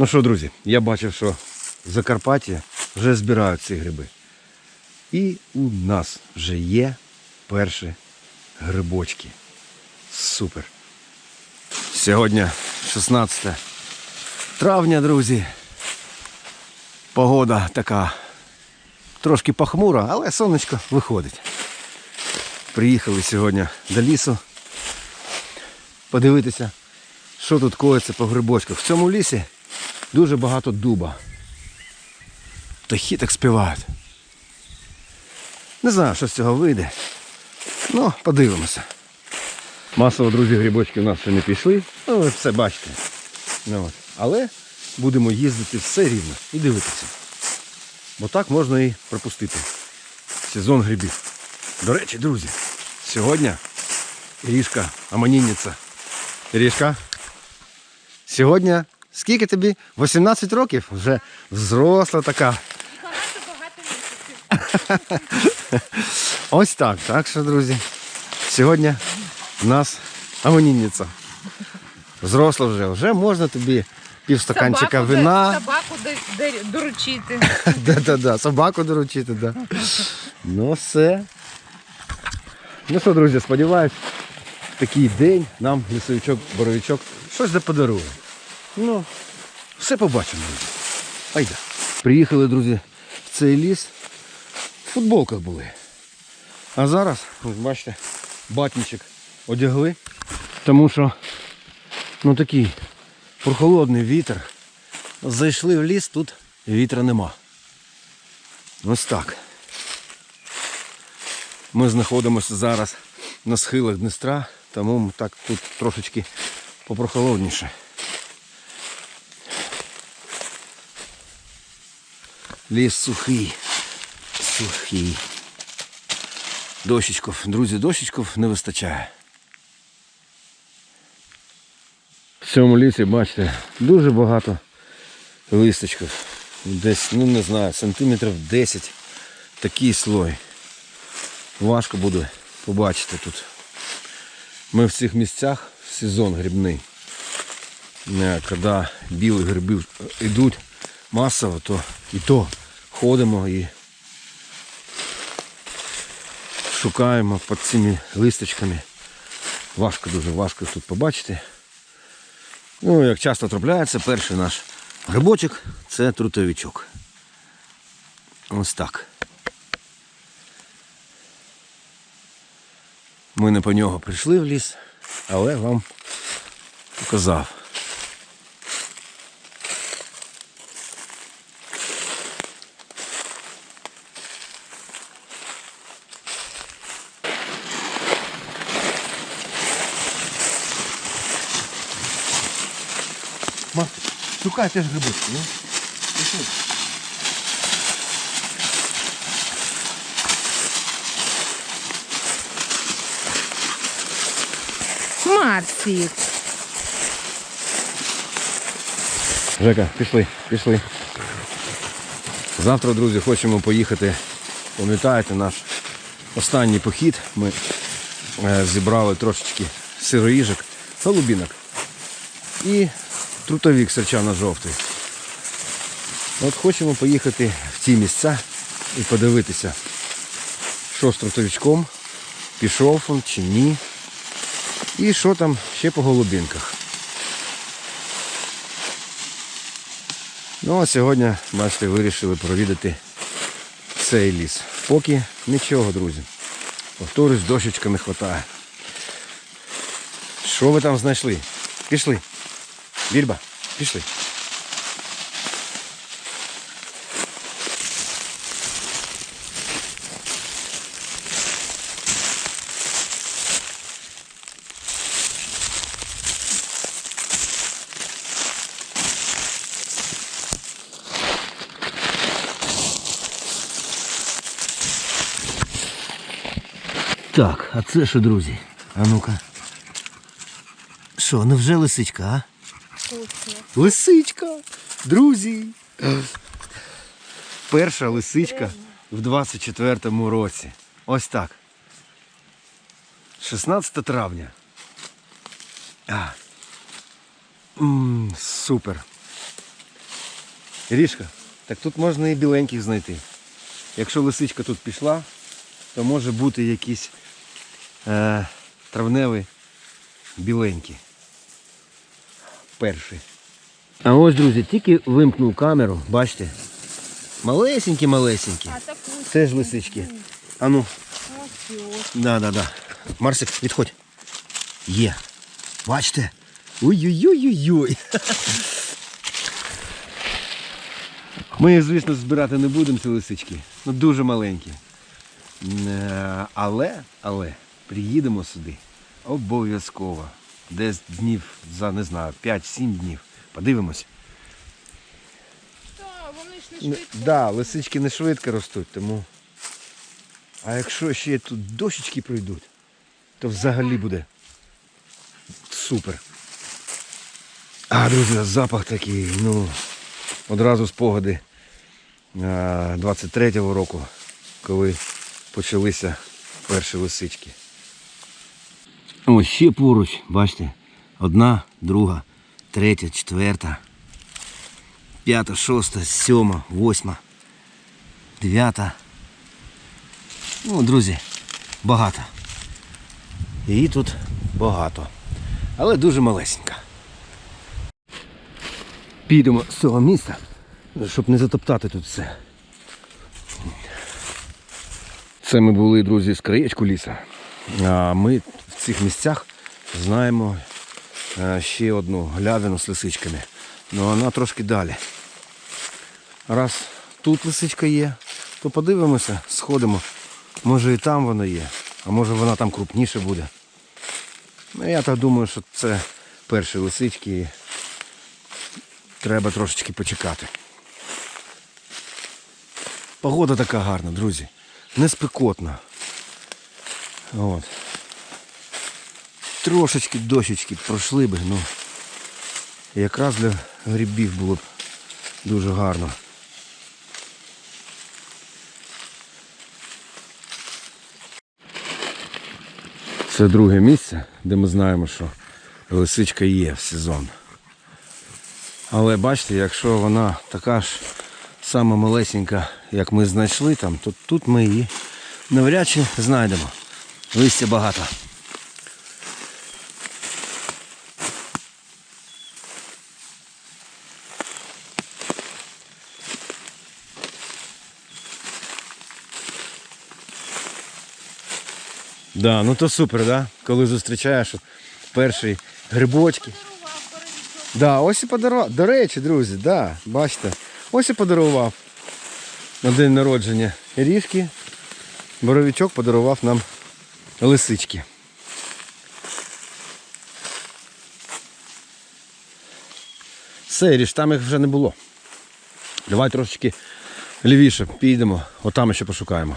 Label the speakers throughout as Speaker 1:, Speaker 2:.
Speaker 1: Ну що, друзі, я бачив, що в Закарпатті вже збирають ці гриби. І у нас вже є перші грибочки. Супер. Сьогодні 16 травня, друзі. Погода така трошки похмура, але сонечко виходить. Приїхали сьогодні до лісу подивитися, що тут коїться по грибочках. В цьому лісі дуже багато дуба. Птахи так співають. Не знаю, що з цього вийде. Ну, подивимося. Масово, друзі, грибочки у нас ще не пішли. Ну, ви все бачите. Ну, от. Але будемо їздити все рівно і дивитися. Бо так можна і пропустити сезон грибів. До речі, друзі, сьогодні Ірішка Аманінниця. Ірішка, сьогодні скільки тобі? 18 років? Вже взросла така.
Speaker 2: Багато-багато місяців.
Speaker 1: Ось так. Так що, друзі, сьогодні в нас Аманінниця. Взросла вже. Вже можна тобі півстаканчика
Speaker 2: Собаку
Speaker 1: вина.
Speaker 2: Собаку доручити.
Speaker 1: Да-да-да, собаку доручити, да. Ну все. Ну що, друзі, сподіваюсь, такий день нам лісовичок, боровичок щось да подарує. Ну, все побачимо, друзі. Айда. Приїхали, друзі, в цей ліс. В футболках були. А зараз, ось бачите, батничок одягли, тому що ну такий прохолодний вітер. Зайшли в ліс, тут вітра нема. Ось так. Ми знаходимося зараз на схилах Днестра, тому так тут трошечки попрохолодніше. Ліс сухий. Сухий. Дощечков. Друзі, дощечков не вистачає. В цьому лісі, бачите, дуже багато листочків. Десь, ну не знаю, сантиметрів 10 такий слой. Важко буде побачити тут. Ми в цих місцях сезон грибний. Е, Коли білі гриби йдуть масово, то і то ходимо і шукаємо під цими листочками. Важко, дуже важко тут побачити. Ну, як часто трапляється, перший наш грибочок це трутовичок. Ось так. Ми не по нього прийшли в ліс, але вам показав. Шукай теж грибочки, ну. Пішли.
Speaker 2: Марсик.
Speaker 1: Жека, пішли, пішли. Завтра, друзі, хочемо поїхати. Пам'ятаєте наш останній похід. Ми е, зібрали трошечки сироїжок, голубінок і трутовік серчано-жовтий. От хочемо поїхати в ці місця і подивитися, що з трутовичком, пішов він чи ні. І що там ще по голубінках. Ну а сьогодні, бачите, вирішили провідати цей ліс. Поки нічого, друзі. Повторюсь, дощечка не вистачає. Що ви там знайшли? Пішли. Більба, пішли. Так, а це що, друзі? А ну-ка. Що, невже лисичка, а? Лисичка! Друзі! Перша лисичка в 24-му році. Ось так. 16 травня. А. М, супер. Ріжка, так тут можна і біленьких знайти. Якщо лисичка тут пішла, то може бути якийсь е, травневий біленький. Перший. А ось, друзі, тільки вимкнув камеру, бачите? Малесенькі-малесенькі.
Speaker 2: А таку.
Speaker 1: Теж лисички. А ну, да, да, да. Марсик, відходь. Є. Бачите? Ой-ой-ой-ой-ой. Ми їх, звісно, збирати не будемо, ці лисички. Ну, дуже маленькі. Е, Але, але, приїдемо сюди. Обов'язково. Десь днів за, не знаю, 5-7 днів. Подивимось.
Speaker 2: Та, вони ж не
Speaker 1: Так,
Speaker 2: швидко.
Speaker 1: да, лисички не швидко ростуть, тому. А якщо ще тут дощечки пройдуть, то взагалі буде супер. А, друзі, запах такий, ну, одразу спогади 23-го року, коли почалися перші лисички. Ось ще поруч, бачите, одна, друга, третя, четверта п'ята, шоста, сьома, восьма, дев'ята. Ну, друзі, багато. Її тут багато. Але дуже малесенька. Підемо з цього місця, щоб не затоптати тут все. Це ми були, друзі, з краєчку ліса. А ми в цих місцях знаємо е, ще одну глявину з лисичками. Ну вона трошки далі. Раз тут лисичка є, то подивимося, сходимо. Може і там вона є, а може вона там крупніше буде. Ну я так думаю, що це перші лисички і треба трошечки почекати. Погода така гарна, друзі. Не спекотна. От. Трошечки дощечки пройшли би, ну якраз для грибів було б дуже гарно. Це друге місце, де ми знаємо, що лисичка є в сезон. Але бачите, якщо вона така ж сама малесенька, як ми знайшли там, то тут ми її навряд чи знайдемо. Листя багато. Да, ну то супер, да? Коли зустрічаєш перші грибочки. Да, ось і подарував. До речі, друзі, да, бачите, ось і подарував на день народження ріжки. Боровичок подарував нам лисички. Все, ріж, там їх вже не було. Давай трошечки лівіше підемо, отам ще пошукаємо.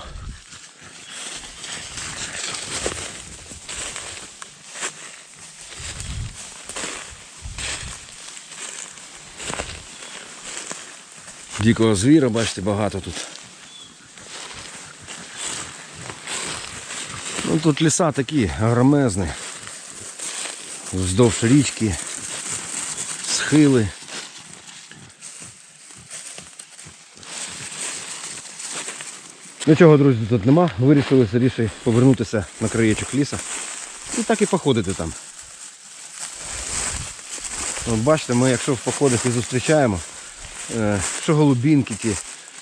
Speaker 1: Дикого звіра, бачите, багато тут. Ну тут ліса такі громезні. Вздовж річки, схили. Нічого, друзі, тут нема. Вирішили рішити повернутися на краєчок ліса. І так і походити там. От бачите, ми якщо в походах і зустрічаємо, що голубінки ті,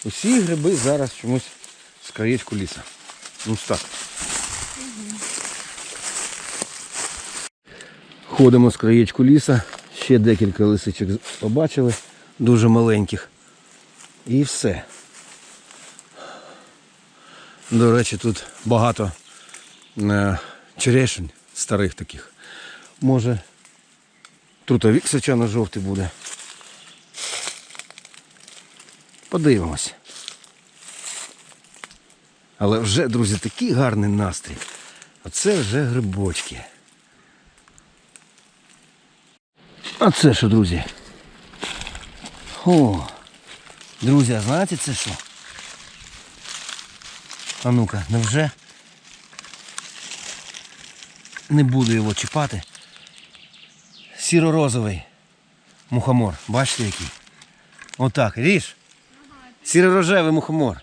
Speaker 1: усі гриби зараз чомусь з краєчку ліса. Ну так. Ходимо з краєчку ліса, ще декілька лисичок побачили, дуже маленьких. І все. До речі, тут багато е, черешень старих таких. Може трутовік сочано жовтий буде. Подивимось. Але вже, друзі, такий гарний настрій. Оце вже грибочки. А це що, друзі? О, друзі, а знаєте це що? А ну-ка, невже? Не буду його чіпати. Сіро-розовий мухомор. Бачите який? Отак, ріж. Сіро-рожевий мухомор.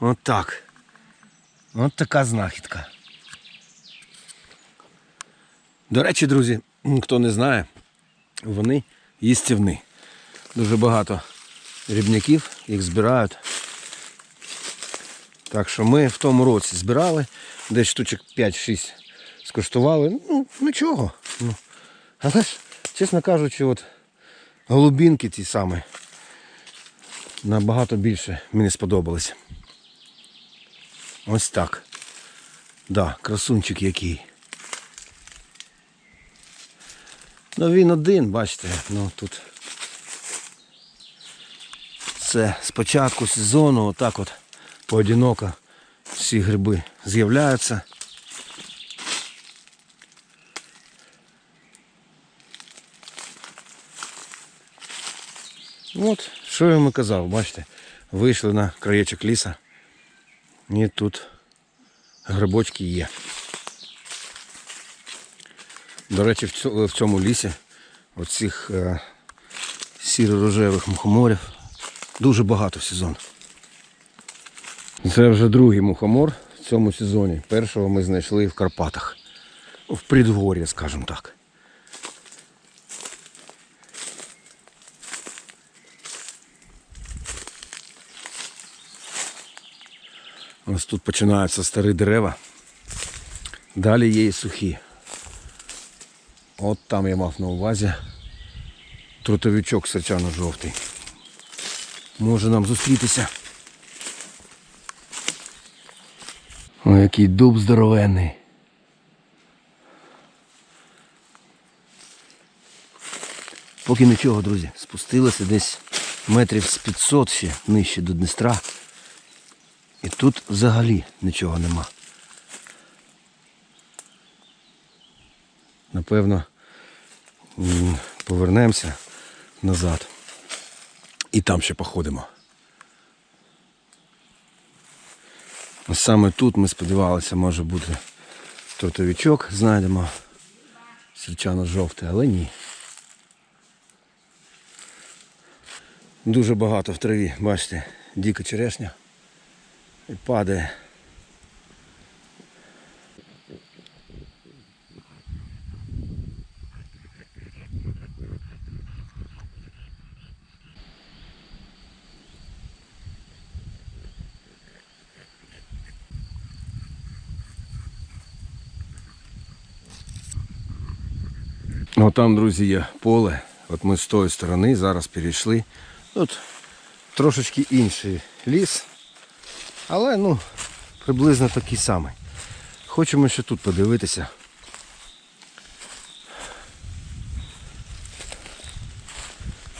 Speaker 1: Отак. От така знахідка. До речі, друзі, хто не знає, вони їстівні. Дуже багато рібняків їх збирають. Так що ми в тому році збирали, десь штучок 5-6 скуштували. Ну, нічого. Ну. Але ж, чесно кажучи, от голубінки ті самі набагато більше мені сподобалися. Ось так. Да, красунчик який. Ну він один, бачите, ну тут. Це з початку сезону отак от поодиноко всі гриби з'являються. От, що я вам казав, бачите, вийшли на краєчок ліса. І тут грибочки є. До речі, в цьому, лісі оцих е, сіро-рожевих мухоморів дуже багато в сезон. Це вже другий мухомор в цьому сезоні. Першого ми знайшли в Карпатах. В предгор'я, скажімо так. Ось тут починаються старі дерева. Далі є і сухі. От там я мав на увазі трутовичок серчано-жовтий. Може нам зустрітися. О, який дуб здоровенний. Поки нічого, друзі, спустилися десь метрів з 500 ще нижче до Дністра. І тут взагалі нічого нема. Напевно, повернемося назад. І там ще походимо. Ось саме тут ми сподівалися, може бути тротовичок, знайдемо. Сірчано-жовтий, але ні. Дуже багато в траві, бачите, діка черешня і падає. Ну там, друзі, є поле. От ми з тої сторони зараз перейшли. Тут трошечки інший ліс. Але ну, приблизно такий самий. Хочемо ще тут подивитися.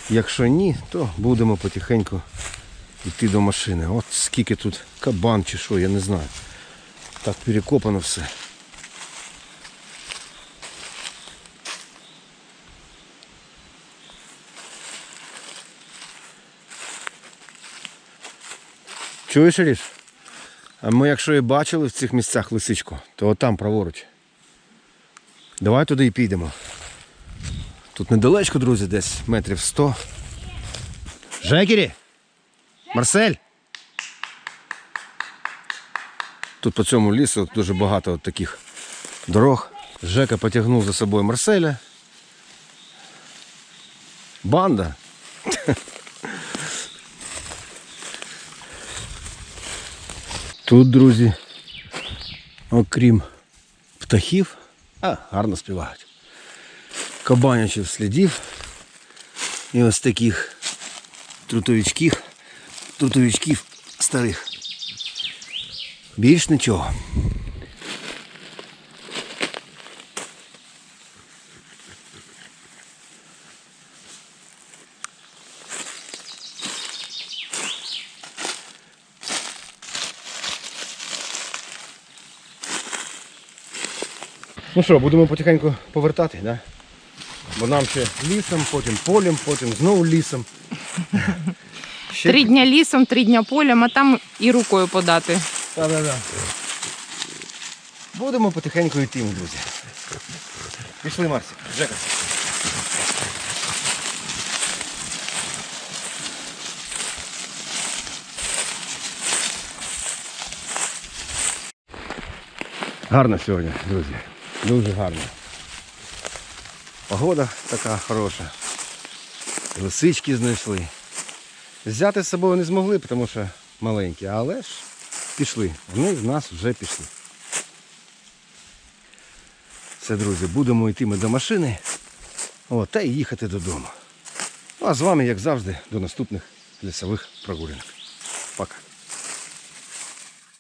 Speaker 1: Якщо ні, то будемо потихеньку йти до машини. От скільки тут кабан чи що, я не знаю. Так перекопано все. Чуєш, Ріш? Ми якщо і бачили в цих місцях лисичку, то отам праворуч. Давай туди і підемо. Тут недалечко, друзі, десь метрів 100. Жекері! Марсель! Тут по цьому лісу дуже багато от таких дорог. Жека потягнув за собою Марселя. Банда. Тут, друзі, окрім птахів, а, гарно співають. Кабанячих слідів і ось таких трутовичків, трутовичків старих. Більш нічого. Ну що, будемо потихеньку повертати, да? бо нам ще лісом, потім полем, потім знову лісом. Ще...
Speaker 2: Три дня лісом, три дня полем, а там і рукою подати.
Speaker 1: Так, так, так. Будемо потихеньку йти, друзі. Пішли, Марсі. Жека. Гарно сьогодні, друзі. Дуже гарно. Погода така хороша. Лисички знайшли. Взяти з собою не змогли, тому що маленькі, але ж пішли. Вони в нас вже пішли. Все, друзі, будемо йти ми до машини. О, та й їхати додому. Ну а з вами, як завжди, до наступних лісових прогулянок. Пока.